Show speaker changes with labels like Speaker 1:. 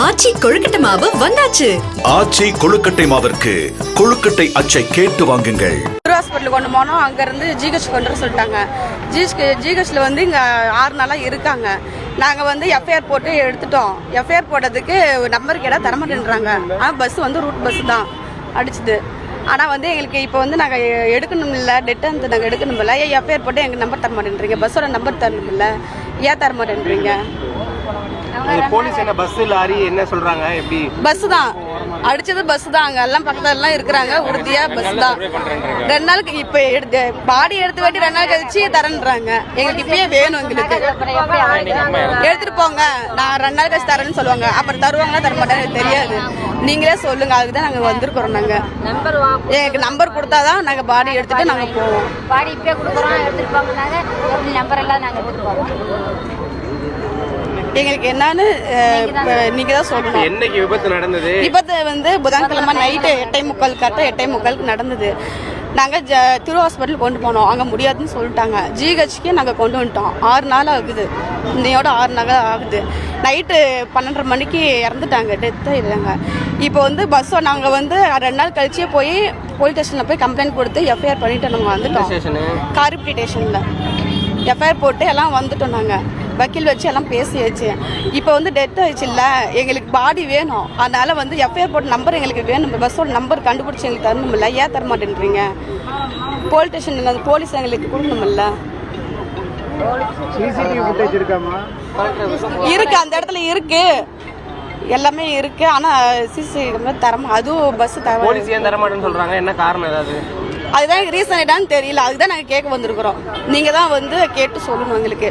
Speaker 1: ஆச்சி கொழுக்கட்டை மாவு வந்தாச்சு.
Speaker 2: ஆச்சி கொழுக்கட்டை மாவிற்கு கொழுக்கட்டை அச்சை கேட்டு வாங்குங்கள்.
Speaker 3: ஹாஸ்பிட்டல் கொண்டு போனோம். அங்கேருந்து ஜிஹெச் கொண்டு வர சொல்லிட்டாங்க. ஜிஹெச் ஜிஹெச்சில் வந்து இங்கே ஆறு நாளாக இருக்காங்க. நாங்கள் வந்து எஃப்ஐஆர் போட்டு எடுத்துட்டோம். எஃப்ஐஆர் போட்டதுக்கு நம்பர் கேட்டால் தரமாட்டேன்றாங்க ஆனால் பஸ் வந்து ரூட் பஸ் தான். அடிச்சுது. ஆனால் வந்து எங்களுக்கு இப்போ வந்து நாங்கள் எடுக்கணும் இல்லை. டெட் வந்து நாங்கள் எடுக்கணும் இல்லை. ஏன் எஃப்ஐஆர் போட்டு எங்களுக்கு நம்பர் தர மாட்டேன்றீங்க? பஸ்ஸோட நம்பர் தரணும் இல்லை. ஏன் தர மாட்டேன்றீங்க?
Speaker 4: போலீஸ் என்ன பஸ் லாரி என்ன சொல்றாங்க? எப்படி?
Speaker 3: பஸ் தான். அடிச்சது பஸ் தான். அங்க எல்லாம் பக்கத்துல எல்லாம் இருக்கிறாங்க. உறுதியா பஸ் தான். ரெண்டு நாளுக்கு இப்ப எடுத்து பாடி எடுத்து வெட்டி ரெண்டு நாள் கழிச்சு தரேன்றாங்க. எங்களுக்கு இப்பயே வேணும் எங்களுக்கு. எடுத்துட்டு போங்க. நான் ரெண்டு நாள் கழிச்சு தரேன்னு சொல்லுவாங்க. அப்புறம் தருவாங்களா தர மாட்டாங்க எனக்கு தெரியாது. நீங்களே சொல்லுங்க. அதுக்கு தான் நாங்க வந்திருக்கிறோம் நாங்க. எங்களுக்கு நம்பர் கொடுத்தாதான் நாங்க பாடி எடுத்துட்டு நாங்க போவோம்.
Speaker 5: பாடி இப்பயே கொடுக்குறோம். எடுத்துட்டு எப்படி நம்பர் எல்லாம் நாங்கள் எடுத்துட்டு போவோம்
Speaker 3: எங்களுக்கு என்னன்னு நீங்க தான் சொல்லணும்.
Speaker 4: என்னைக்கு விபத்து நடந்தது?
Speaker 3: விபத்து வந்து புதன்கிழமை நைட்டு எட்டை முக்கால் கரெக்டாக எட்டை முக்காலுக்கு நடந்தது. நாங்கள் ஜ திரு ஹாஸ்பிட்டல் கொண்டு போனோம். அங்கே முடியாதுன்னு சொல்லிட்டாங்க. ஜிஹெச்க்கு நாங்கள் கொண்டு வந்துட்டோம். ஆறு நாள் ஆகுது. இன்னையோட ஆறு நாள் ஆகுது. நைட்டு பன்னெண்டரை மணிக்கு இறந்துட்டாங்க. டெத்து இல்லைங்க. இப்போ வந்து பஸ்ஸை நாங்கள் வந்து ரெண்டு நாள் கழிச்சே போய் போலீஸ் ஸ்டேஷனில் போய் கம்ப்ளைண்ட் கொடுத்து எஃப்ஐஆர் பண்ணிட்டு நாங்கள் வந்துட்டோம். காரிப்பட்டி ஸ்டேஷனில் எஃப்ஐஆர் போட்டு எல்லாம் வந்துட்டோம் நாங்கள் வக்கீல் வச்சு எல்லாம் பேசியாச்சு. இப்போ வந்து டெத் ஆயிடுச்சு இல்லை எங்களுக்கு பாடி வேணும். அதனால வந்து எஃப்ஐஆர் போட்ட நம்பர் எங்களுக்கு வேணும். பஸ்ஸோட நம்பர் கண்டுபிடிச்சி எங்களுக்கு தரணும் இல்லை ஏன் தர மாட்டேன்றீங்க? போலீஸ் ஸ்டேஷன் போலீஸ் எங்களுக்கு கொடுக்கணும் இல்லை
Speaker 6: சிசிடிவி ஃபுட்டேஜ் இருக்காமா
Speaker 3: இருக்கு. அந்த இடத்துல இருக்கு. எல்லாமே இருக்கு. ஆனா சிசி தரமா அதுவும் பஸ் தர
Speaker 4: போலீஸ் ஏன் தர மாட்டேன்னு சொல்றாங்க? என்ன காரணம் ஏதாவது?
Speaker 3: அதுதான் ரீசன் என்னன்னு தெரியல. அதுதான் நாங்கள் கேட்க வந்திருக்கிறோம். நீங்க தான் வந்து கேட்டு சொல்லணும் எங்களுக்கு.